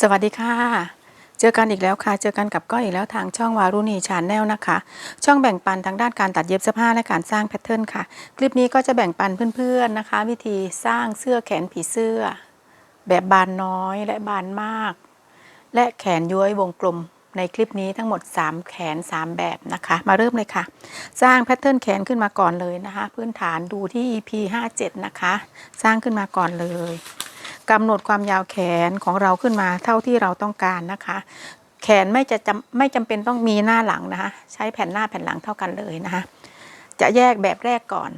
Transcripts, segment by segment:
สวัสดีค่ะ เจอกันอีกแล้วค่ะ เจอกันกับก้อยอีกแล้วทางช่องวารุณีชาแนลนะคะ ช่องแบ่งปันทางด้านการตัดเย็บเสื้อผ้าและการสร้างแพทเทิร์นค่ะ คลิปนี้ก็จะแบ่งปันเพื่อนๆนะคะ วิธีสร้างเสื้อแขนผีเสื้อ แบบบานน้อยและบานมาก และแขนย้วยวงกลมในคลิปนี้ทั้งหมด 3 แขน 3 แบบนะคะ มาเริ่มเลยค่ะ สร้างแพทเทิร์นแขนขึ้นมาก่อนเลยนะคะ พื้นฐานดูที่ EP 57 นะคะ สร้างขึ้นมาก่อนเลย กำหนดความยาวแขนของเราขึ้นมาเท่าที่เราต้องการนะคะ แขนไม่จะจำไม่จำเป็นต้องมีหน้าหลังนะคะ ใช้แผ่นหน้าแผ่นหลังเท่ากันเลยนะคะ จะแยกแบบแรกก่อน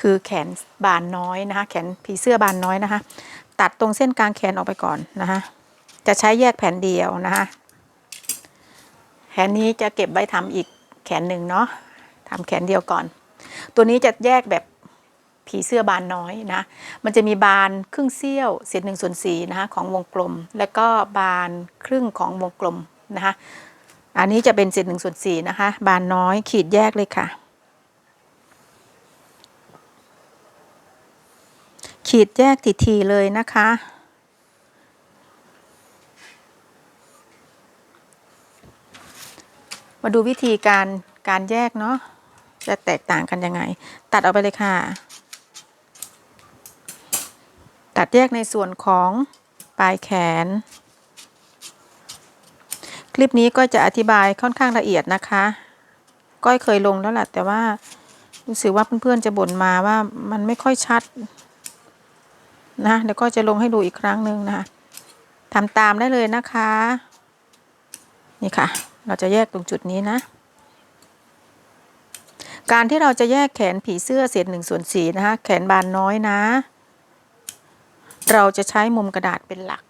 คือแขนบานน้อยนะคะ แขนผีเสื้อบานน้อยนะคะ ตัดตรงเส้นกลางแขนออกไปก่อนนะคะจะใช้แยกแผ่นเดียวนะคะแขนนี้จะเก็บไว้ทำอีกแขนหนึ่งเนาะทำแขนเดียวก่อน ตัวนี้จะแยกแบบ ผีเสื้อบานน้อยนะ มันจะมีบานครึ่งเสี้ยวเศษหนึ่งส่วนสี่นะคะของวงกลม แล้วก็บานครึ่งของวงกลมนะคะ อันนี้จะเป็นเศษหนึ่งส่วนสี่นะคะ บานน้อยขีดแยกเลยค่ะ ขีดแยกทีๆเลยนะคะมาดูวิธีการการแยกเนาะจะแตกต่างกันยังไง ตัดออกไปเลยค่ะ ตัดแยกในส่วนของปลายแขน คลิปนี้ก็จะอธิบายค่อนข้างละเอียดนะคะ ก้อยเคยลงแล้วแหละแต่ว่ารู้สึกว่าเพื่อนๆจะบ่นมาว่ามันไม่ค่อยชัดนะเดี๋ยวก็จะลงให้ดูอีกครั้งหนึ่งนะคะทำตามได้เลยนะคะ นี่ค่ะ เราจะแยกตรงจุดนี้นะ การที่เราจะแยกแขนผีเสื้อเศษหนึ่งส่วนสี่นะคะ แขนบานน้อยนะ เราจะใช้มุมกระดาษเป็นหลัก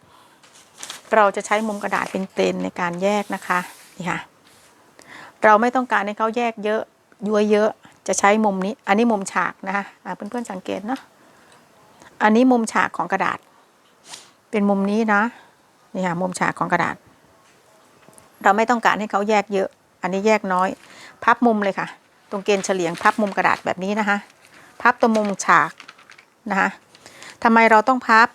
เราจะใช้มุมกระดาษเป็นเต็นในการแยกนะคะนี่ค่ะเราไม่ต้องการให้เขาแยกเยอะยัวเยอะจะใช้มุมนี้ อันนี้มุมฉากนะคะเพื่อนๆสังเกตเนาะอันนี้มุมฉากของกระดาษ เป็นมุมนี้นะนี่ค่ะมุมฉากของกระดาษ เราไม่ต้องการให้เขาแยกเยอะ อันนี้แยกน้อย พับมุมเลยค่ะ ตรงเกณฑ์เฉลียงพับมุมกระดาษแบบนี้นะคะ พับตัวมุมฉากนะคะ ทำไมเราต้องพับ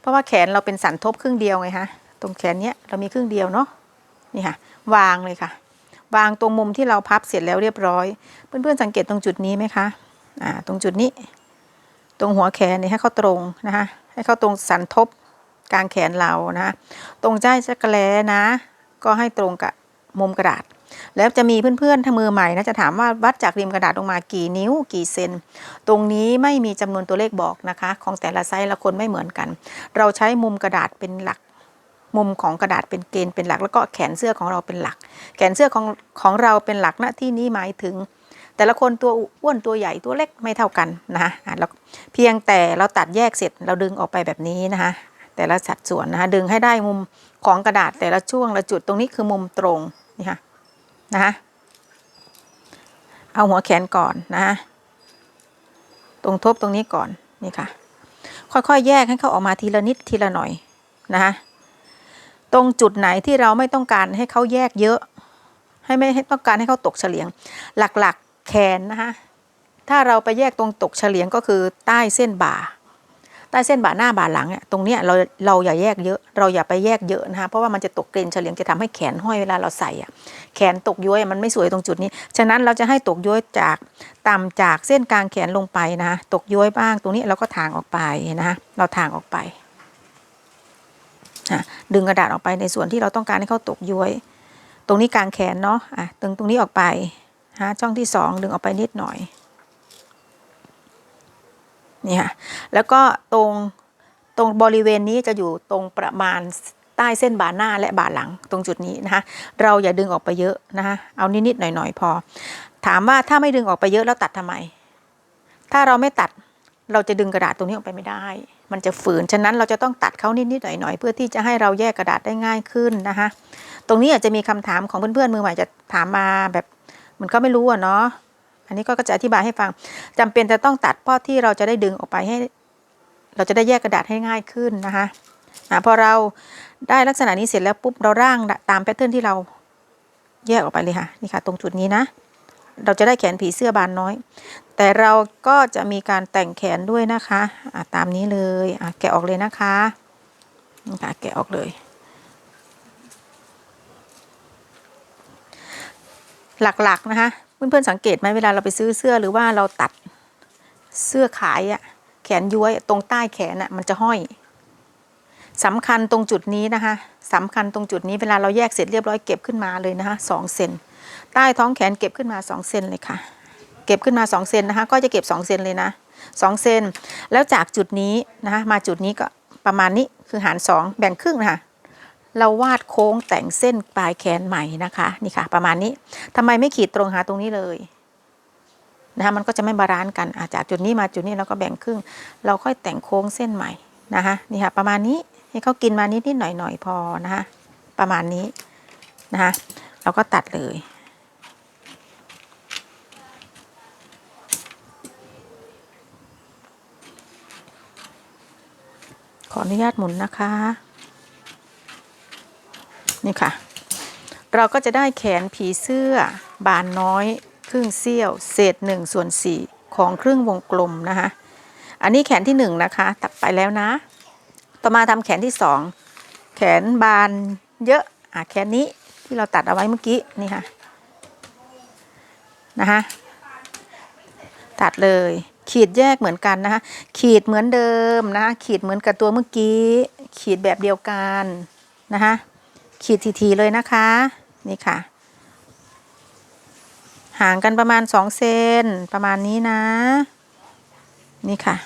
เพราะว่าแขนเราเป็นสันทบครึ่งเดียวไงคะตรงแขนเนี้ยเรามีครึ่งเดียวเนาะนี่ค่ะ วางเลยค่ะ วางตรงมุมที่เราพับเสร็จแล้วเรียบร้อย เพื่อนๆสังเกตตรงจุดนี้ไหมคะอ่าตรงจุดนี้ ตรงหัวแขนนี่ให้เขาตรงนะคะให้เขาตรงสันทบกลางแขนเรานะะตรงใจจักรแลนะ ก็ให้ตรงกับมุมกระดาษ แล้วจะมีเพื่อนๆถ้ามือใหม่นะจะถามว่าวัดจากริมกระดาษลงมากี่นิ้วกี่เซน ตรงนี้ไม่มีจำนวนตัวเลขบอกนะคะ ของแต่ละไซส์ละคนไม่เหมือนกัน เราใช้มุมกระดาษเป็นหลักมุมของกระดาษเป็นเกณฑ์เป็นหลัก แล้วก็แขนเสื้อของเราเป็นหลัก แขนเสื้อของของเราเป็นหลักณที่นี้หมายถึง แต่ละคนตัวอ้วนตัวใหญ่ตัวเล็กไม่เท่ากันนะคะอะเราเพียงแต่เราตัดแยกเสร็จเราดึงออกไปแบบนี้นะคะ แต่ละสัดส่วนนะคะดึงให้ได้มุมของกระดาษแต่ละช่วงละจุดตรงนี้คือมุมตรงนี่ค่ะ นะคะเอาหัวแขนก่อนนะคะตรงทบตรงนี้ก่อนนี่ค่ะ ค่อยๆ แยกให้เขาออกมาทีละนิดทีละหน่อยนะคะตรงจุดไหนที่เราไม่ต้องการให้เขาแยกเยอะ ให้ไม่ให้ต้องการให้เขาตกเฉลียง หลักๆแขนนะคะถ้าเราไปแยกตรงตกเฉลียงก็คือใต้เส้นบ่า ใต้เส้นบ่าหน้าบ่าหลังเนี่ยตรงเนี้ยเราเราอย่าแยกเยอะ เราอย่าไปแยกเยอะนะคะเพราะว่ามันจะตกเกรนเฉลียงจะทำให้แขนห้อยเวลาเราใส่อะแขนตกย้วยมันไม่สวยตรงจุดนี้ ฉะนั้นเราจะให้ตกย้วยจากต่ำจากเส้นกลางแขนลงไปนะคะตกย้วยบ้าง ตรงนี้เราก็ถางออกไปนะคะเราถางออกไปดึงกระดาษออกไปในส่วนที่เราต้องการให้เขาตกย้วยตรงนี้กลางแขนเนาะอะตรงตรงนี้ออกไปช่องที่สองดึงออกไปนิดหน่อย นี่ค่ะแล้วก็ตรงตรงบริเวณนี้จะอยู่ตรงประมาณใต้เส้นบ่าหน้าและบ่าหลังตรงจุดนี้นะคะ เราอย่าดึงออกไปเยอะนะคะเอานิดๆหน่อยๆพอ ถามว่าถ้าไม่ดึงออกไปเยอะแล้วตัดทำไม ถ้าเราไม่ตัดเราจะดึงกระดาษตรงนี้ออกไปไม่ได้ มันจะฝืน ฉะนั้นเราจะต้องตัดเขานิดๆหน่อยๆเพื่อที่จะให้เราแยกกระดาษได้ง่ายขึ้นนะคะ ตรงนี้อาจจะมีคำถามของเพื่อนๆมือใหม่จะถามมาแบบมันก็ไม่รู้อะเนาะ อันนี้ก็จะอธิบายให้ฟังจำเป็นจะต้องตัดเพราะที่เราจะได้ดึงออกไปให้ เราจะได้แยกกระดาษให้ง่ายขึ้นนะคะอะพอเราได้ลักษณะนี้เสร็จแล้วปุ๊บเราร่างตามแพทเทิร์นที่เราแยกออกไปเลยค่ะนี่ค่ะ ตรงจุดนี้นะ เราจะได้แขนผีเสื้อบานน้อย แต่เราก็จะมีการแต่งแขนด้วยนะคะะตามนี้เลยแกะออกเลยนะคะนี่ค่ะแกะออกเลย หลักๆนะคะ เพื่อนๆสังเกตไหมเวลาเราไปซื้อเสื้อหรือว่าเราตัดเสื้อขายอะแขนย้วยตรงใต้แขนอะมันจะห้อยสำคัญตรงจุดนี้นะคะสำคัญตรงจุดนี้เวลาเราแยกเสร็จเรียบร้อยเก็บขึ้นมาเลยนะคะสองเซนใต้ท้องแขนเก็บขึ้นมาสองเซนเลยค่ะ เก็บขึ้นมา2เซนนะคะ ก็จะเก็บ2เซนเลยนะ2เซนแล้วจากจุดนี้นะคะมาจุดนี้ก็ประมาณนี้คือหาร2แบ่งครึ่งนะคะ เราวาดโค้งแต่งเส้นปลายแขนใหม่นะคะ นี่ค่ะ ประมาณนี้ทำไมไม่ขีดตรงหาตรงนี้เลยนะคะมันก็จะไม่บาลานซ์กันอาจากจุดนี้มาจุดนี้เราก็แบ่งครึ่ง เราค่อยแต่งโค้งเส้นใหม่นะคะนี่ค่ะ ประมาณนี้ให้เขากินมานิดนิดหน่อยหน่อยๆพอนะคะประมาณนี้นะคะเราก็ตัดเลยขออนุญาตหมุนนะคะ นี่ค่ะ เราก็จะได้แขนผีเสื้อบานน้อยครึ่งเสี้ยว เศษหนึ่งส่วนสี่ของครึ่งวงกลมนะคะ อันนี้แขนที่หนึ่งนะคะตัดไปแล้วนะ ต่อมาทำแขนที่สองแขนบานเยอะอะแขนนี้ที่เราตัดเอาไว้เมื่อกี้นี่ค่ะนะคะตัดเลยขีดแยกเหมือนกันนะคะขีดเหมือนเดิมนะคะขีดเหมือนกับตัวเมื่อกี้ ขีดแบบเดียวกันนะคะ ขีดทีๆเลยนะคะ นี่ค่ะ ห่างกันประมาณ2เซนประมาณนี้นะ นี่ค่ะ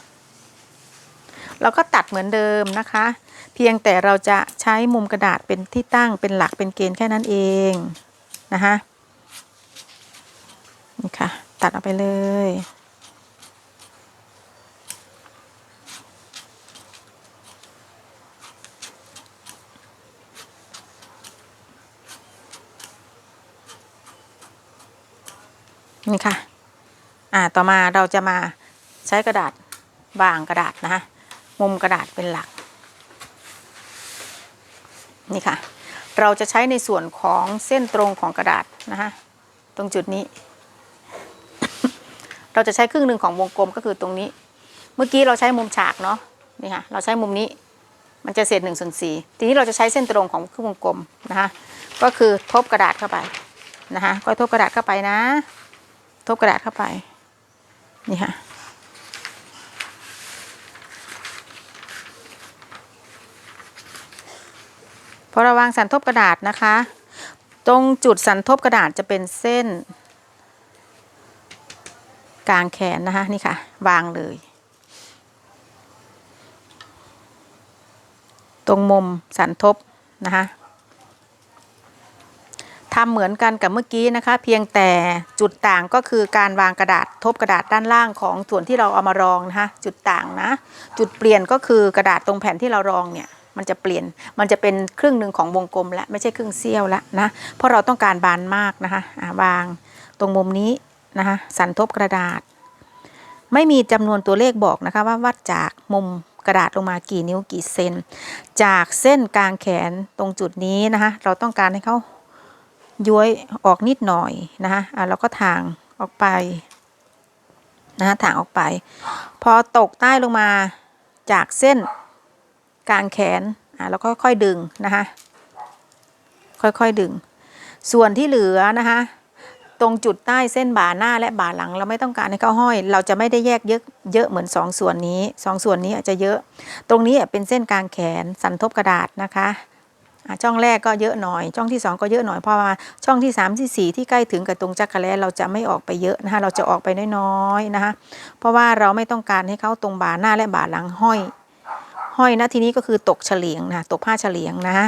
เราก็ตัดเหมือนเดิมนะคะ เพียงแต่เราจะใช้มุมกระดาษเป็นที่ตั้งเป็นหลักเป็นเกณฑ์แค่นั้นเองนะคะนี่ค่ะ ตัดออกไปเลย นี่ค่ะ อ่า ต่อมาเราจะมาใช้กระดาษวางกระดาษนะคะมุมกระดาษเป็นหลัก นี่ค่ะ เราจะใช้ในส่วนของเส้นตรงของกระดาษนะคะตรงจุดนี้ เราจะใช้ครึ่งหนึ่งของวงกลมก็คือตรงนี้ เมื่อกี้เราใช้มุมฉากเนาะ นี่ค่ะ เราใช้มุมนี้ มันจะเศษหนึ่งส่วนสี่ทีนี้เราจะใช้เส้นตรงของครึ่งวงกลมนะคะ ก็คือทบกระดาษเข้าไปนะคะ ก็ทบกระดาษเข้าไปนะ ทบกระดาษเข้าไป นี่ค่ะ พอราวางสันทบกระดาษนะคะ ตรงจุดสันทบกระดาษจะเป็นเส้น กลางแขนนะคะ นี่ค่ะ วางเลย ตรงมุมสันทบนะคะ ทำเหมือนกันกับเมื่อกี้นะคะ เพียงแต่จุดต่างก็คือการวางกระดาษทบกระดาษด้านล่างของส่วนที่เราเอามารองนะคะจุดต่างนะ จุดเปลี่ยนก็คือกระดาษตรงแผ่นที่เรารองเนี่ยมันจะเปลี่ยนมันจะเป็นครึ่งหนึ่งของวงกลมแล้วไม่ใช่ครึ่งเสี้ยวแล้วนะเพราะเราต้องการบานมากนะคะวางตรงมุมนี้นะคะสันทบกระดาษ ไม่มีจำนวนตัวเลขบอกนะคะว่าวัดจากมุมกระดาษลงมากี่นิ้วกี่เซน จากเส้นกลางแขนตรงจุดนี้นะคะเราต้องการให้เขา ย้วยออกนิดหน่อยนะคะอะเราก็ถางออกไปนะคะถางออกไป พอตกใต้ลงมาจากเส้นกลางแขนอะเราก็ค่อยดึงนะคะค่อยๆดึง ส่วนที่เหลือนะคะตรงจุดใต้เส้นบ่าหน้าและบ่าหลังเราไม่ต้องการให้เขาห้อย เราจะไม่ได้แยกเยอะเยอะเหมือนสองส่วนนี้สองส่วนนี้อาจจะเยอะ ตรงนี้เป็นเส้นกลางแขนสันทบกระดาษนะคะ ช่องแรกก็เยอะหน่อย ช่องที่สองก็เยอะหน่อยเพราะว่าช่องที่สามที่สี่ที่ใกล้ถึงกับตรงจักรแลเราจะไม่ออกไปเยอะนะคะเราจะออกไปน้อยๆนะคะเพราะว่าเราไม่ต้องการให้เขาตรงบ่าหน้าและบ่าหลังห้อย ห้อยนะทีนี้ก็คือตกเฉลียงนะตกผ้าเฉลียงนะ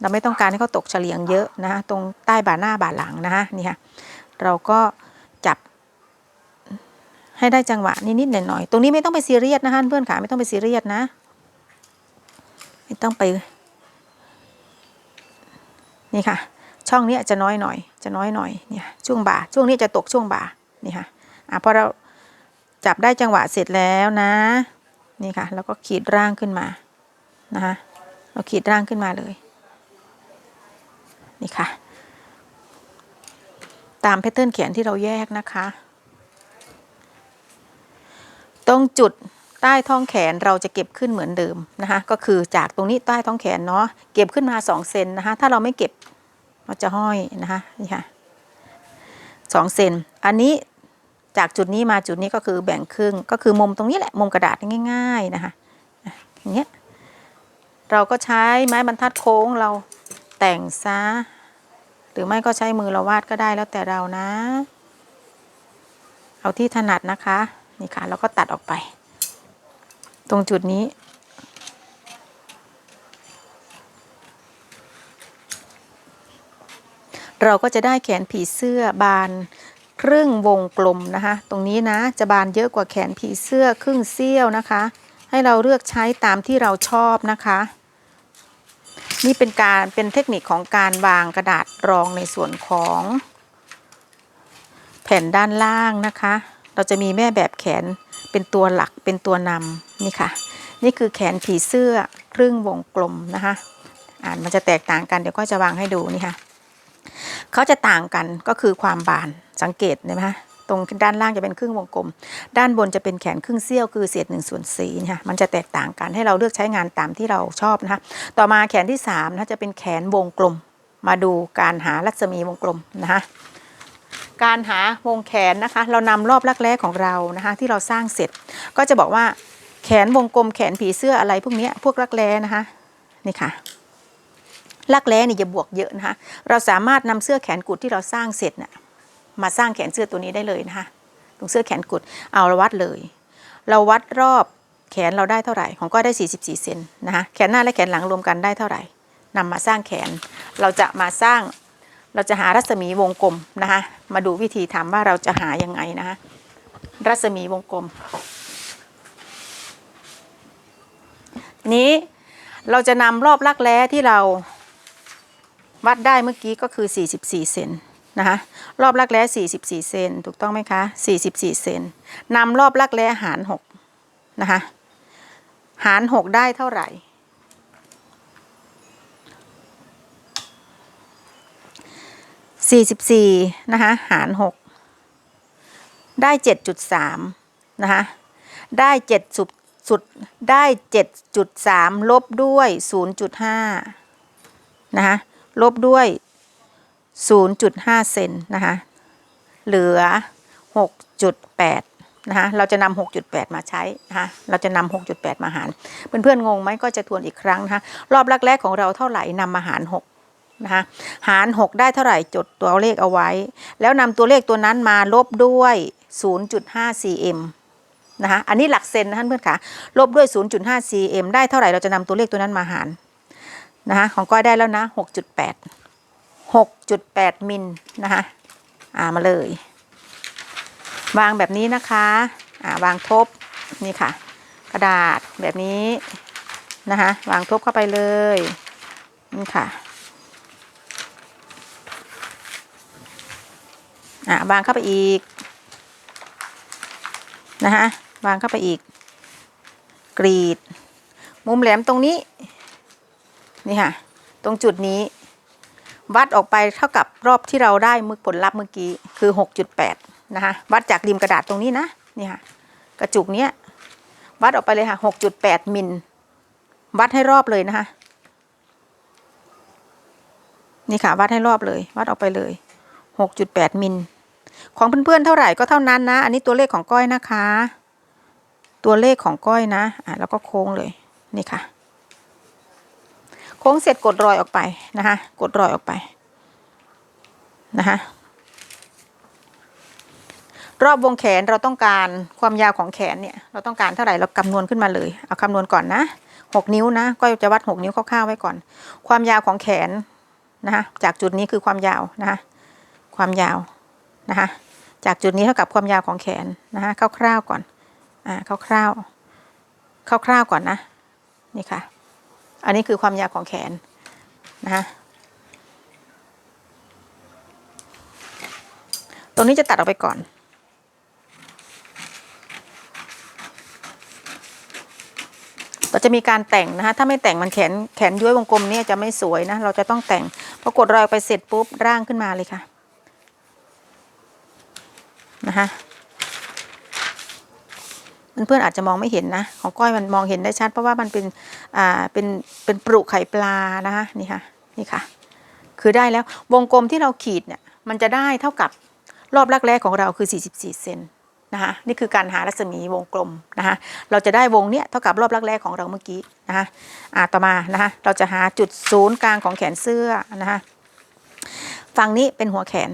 เราไม่ต้องการให้เขาตกเฉลียงเยอะนะตรงใต้บ่าหน้าบ่าหลังนะคะนี่ค่ะเราก็จับให้ได้จังหวะนิดๆหน่อยๆตรงนี้ไม่ต้องไปซีเรียสนะคะเพื่อนขาไม่ต้องไปซีเรียสนะ ไม่ต้องไป นี่ค่ะ ช่องนี้จะน้อยหน่อย จะน้อยหน่อยเนี่ยช่วงบ่าช่วงนี้จะตกช่วงบ่านี่ค่ะอะพอเราจับได้จังหวะเสร็จแล้วนะ นี่ค่ะ แล้วก็ขีดร่างขึ้นมานะคะเราขีดร่างขึ้นมาเลย นี่ค่ะ ตามแพทเทิร์นเขียนที่เราแยกนะคะ ตรงจุด ใต้ท้องแขนเราจะเก็บขึ้นเหมือนเดิมนะคะก็คือจากตรงนี้ใต้ท้องแขนเนาะเก็บขึ้นมา2เซนนะคะถ้าเราไม่เก็บเราจะห้อยนะคะนี่ค่ะสองเซนอันนี้จากจุดนี้มาจุดนี้ก็คือแบ่งครึ่งก็คือมุมตรงนี้แหละมุมกระดาษง่าย ๆนะคะอะอย่างเงี้ยเราก็ใช้ไม้บรรทัดโค้งเราแต่งซะหรือไม่ก็ใช้มือเราวาดก็ได้แล้วแต่เรานะ เอาที่ถนัดนะคะ นี่ค่ะแล้วก็ตัดออกไป ตรงจุดนี้ เราก็จะได้แขนผีเสื้อบานครึ่งวงกลมนะคะ ตรงนี้นะจะบานเยอะกว่าแขนผีเสื้อครึ่งเสี้ยวนะคะ ให้เราเลือกใช้ตามที่เราชอบนะคะ นี่เป็นการเป็นเทคนิคของการวางกระดาษรองในส่วนของแผ่นด้านล่างนะคะ เราจะมีแม่แบบแขนเป็นตัวหลักเป็นตัวนำนี่ค่ะ นี่คือแขนผีเสื้อครึ่งวงกลมนะคะอ่านมันจะแตกต่างกันเดี๋ยวก็จะวางให้ดูนี่ค่ะเขาจะต่างกันก็คือความบานสังเกตเห็นไหมคะตรงด้านล่างจะเป็นครึ่งวงกลม ด้านบนจะเป็นแขนครึ่งเสี้ยวคือเศษหนึ่งส่วนสี่นี่ค่ะมันจะแตกต่างกันให้เราเลือกใช้งานตามที่เราชอบนะคะต่อมาแขนที่สามนะจะเป็นแขนวงกลม มาดูการหารัศมีวงกลมนะคะ การหาวงแขนนะคะ เรานำรอบรักแร้ของเรานะคะ ที่เราสร้างเสร็จ ก็จะบอกว่าแขนวงกลมแขนผีเสื้ออะไรพวกนี้พวกรักแร้นะคะนี่ค่ะรักแร้นี่อย่าบวกเยอะนะคะ เราสามารถนำเสื้อแขนกุดที่เราสร้างเสร็จน่ะมาสร้างแขนเสื้อตัวนี้ได้เลยนะคะตรงเสื้อแขนกุดเอาเราวัดเลย เราวัดรอบแขนเราได้เท่าไหร่ของก็ได้ 44 เซนนะคะแขนหน้าและแขนหลังรวมกันได้เท่าไหร่นำมาสร้างแขน เราจะมาสร้าง เราจะหารัศมีวงกลมนะคะ มาดูวิธีทำว่าเราจะหายังไงนะคะรัศมีวงกลม นี้เราจะนำรอบรักแร้ที่เราวัดได้เมื่อกี้ก็คือ 44 เซนนะคะรอบรักแร้ 44 เซนถูกต้องไหมคะ 44 เซนนำรอบรักแร้หาร 6 นะคะ หาร 6 ได้เท่าไหร่ 44 นะคะ หาร 6 ได้ 7.3 นะคะ ได้7สุดสุดได้ 7.3 ลบด้วย 0.5 นะคะ ลบด้วย 0.5 เซนนะคะ เหลือ 6.8 นะคะ เราจะนำ6.8 มาใช้นะคะ เราจะนำ6.8 มาหาร เพื่อนๆงงไหมก็จะทวนอีกครั้งนะคะ รอบแรกๆของเราเท่าไหร่นำมาหาร 6 นะคะหาร 6 ได้เท่าไหร่จดตัวเลขเอาไว้ แล้วนำตัวเลขตัวนั้นมาลบด้วย 0.5 cm นะคะอันนี้หลักเซนนะท่านเพื่อนคะลบด้วย 0.5 cm ได้เท่าไหร่เราจะนำตัวเลขตัวนั้นมาหารนะคะของก้อยได้แล้วนะ 6.8 6.8 มิลนะคะอ่ามาเลย วางแบบนี้นะคะอ่าวางทบนี่ค่ะ กระดาษแบบนี้นะคะวางทบเข้าไปเลยนี่ค่ะ อ่าวางเข้าไปอีกนะคะวางเข้าไปอีก กรีด มุมแหลมตรงนี้นี่ค่ะ ตรงจุดนี้ วัดออกไปเท่ากับรอบที่เราได้มือผลลัพธ์เมื่อกี้คือ 6.8 นะคะ วัดจากริมกระดาษตรงนี้นะนี่ค่ะ กระจุกเนี้ยวัดออกไปเลยค่ะ 6.8 มิล วัดให้รอบเลยนะคะ นี่ค่ะ วัดให้รอบเลย วัดออกไปเลย 6.8 มิล ของเพื่อนๆเท่าไหร่ก็เท่านั้นนะ อันนี้ตัวเลขของก้อยนะคะ ตัวเลขของก้อยนะอะแล้วก็โค้งเลยนี่ค่ะ โค้งเสร็จกดรอยออกไปนะคะกดรอยออกไปนะคะรอบวงแขนเราต้องการความยาวของแขนเนี่ย เราต้องการเท่าไหร่เราคำนวณขึ้นมาเลยเอาคำนวณก่อนนะหกนิ้วนะก็จะวัดหกนิ้วคร่าวๆไว้ก่อน ความยาวของแขนนะคะจากจุดนี้คือความยาวนะคะความยาว นะคะจากจุดนี้เท่ากับความยาวของแขนนะคะคร่าวๆก่อนอ่าคร่าวๆคร่าวๆก่อนนะนี่ค่ะ อันนี้คือความยาวของแขนนะคะตรงนี้จะตัดออกไปก่อน เราจะมีการแต่งนะคะถ้าไม่แต่งมันแขนแขนย้วยวงกลมเนี่ยจะไม่สวยนะ เราจะต้องแต่ง พอกดรอยไปเสร็จปุ๊บร่างขึ้นมาเลยค่ะ นะคะเพื่อนๆอาจจะมองไม่เห็นนะ ของก้อยมันมองเห็นได้ชัด เพราะว่ามันเป็นอ่าเป็นเป็นปรุไข่ปลานะคะนี่ค่ะนี่ค่ะ คือได้แล้ววงกลมที่เราขีดเนี่ยมันจะได้เท่ากับรอบรักแรกของเราคือ 44 เซนนะคะนี่คือการหารัศมีวงกลมนะคะเราจะได้วงเนี้ยเท่ากับรอบรักแรกของเราเมื่อกี้นะคะอ่าต่อมานะคะเราจะหาจุดศูนย์กลางของแขนเสื้อนะคะฝั่งนี้เป็นหัวแขน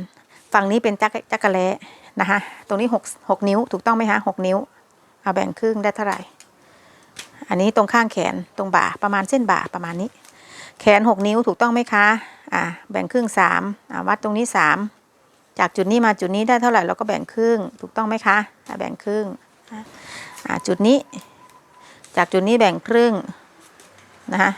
ฝั่งนี้เป็นจักจักรแล้ นะคะ ตรงนี้6 6นิ้วถูกต้องไหมคะ6นิ้ว เอาแบ่งครึ่งได้เท่าไหร่ อันนี้ตรงข้างแขนตรงบ่าประมาณเส้นบ่าประมาณนี้ แขน 6 นิ้วถูกต้องไหมคะ อ่าแบ่งครึ่ง3อ่าวัดตรงนี้ 3 จากจุดนี้มาจุดนี้ได้เท่าไหร่เราก็แบ่งครึ่งถูกต้องไหมคะอ่าแบ่งครึ่งอ่าจุดนี้ จากจุดนี้แบ่งครึ่งนะคะ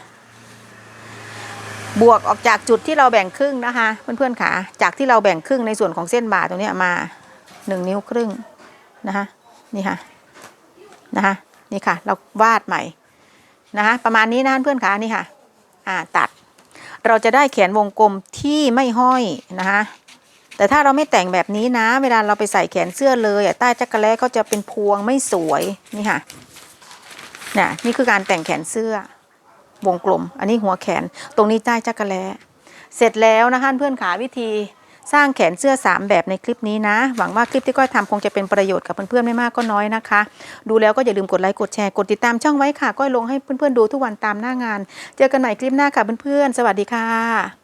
บวกออกจากจุดที่เราแบ่งครึ่งนะคะเพื่อนๆค่ะจากที่เราแบ่งครึ่งในส่วนของเส้นบ่าตรงนี้มา 1นิ้วครึ่งนะคะนี่ค่ะนะคะนี่ค่ะ เราวาดใหม่นะคะประมาณนี้นะเพื่อนคะนี่ค่ะอ่าตัด เราจะได้แขนวงกลมที่ไม่ห้อยนะคะแต่ถ้าเราไม่แต่งแบบนี้นะ เวลาเราไปใส่แขนเสื้อเลยใต้จักรแล้ก็จะเป็นพวงไม่สวยนี่ค่ะนี่นี่คือการแต่งแขนเสื้อวงกลม อันนี้หัวแขนตรงนี้ใต้จักรแล้เสร็จแล้วนะคะเพื่อนขาวิธี สร้างแขนเสื้อ 3 แบบในคลิปนี้นะ หวังว่าคลิปที่ก้อยทำคงจะเป็นประโยชน์กับเพื่อนๆไม่มากก็น้อยนะคะ ดูแล้วก็อย่าลืมกดไลค์กดแชร์กดติดตามช่องไว้ค่ะก้อยลงให้เพื่อนๆดูทุกวันตามหน้างาน เจอกันใหม่คลิปหน้าค่ะเพื่อนๆสวัสดีค่ะ